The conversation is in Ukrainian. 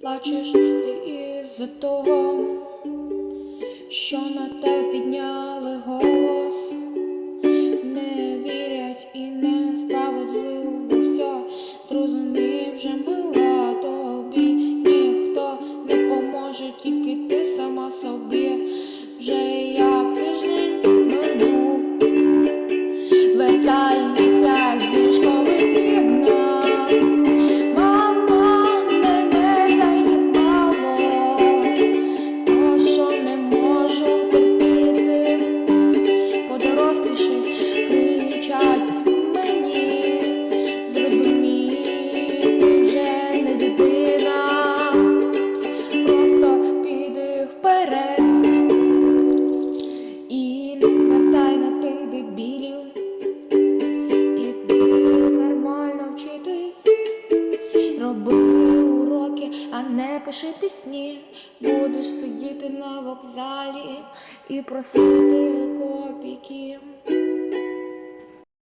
Плачеш ти із-за того, що на тебе підняли голос, не вірять і не справедливо все зрозумів вже мила тобі ніхто не поможе, тільки ти сама собі. Роби уроки, а не пиши пісні. Будеш сидіти на вокзалі і просити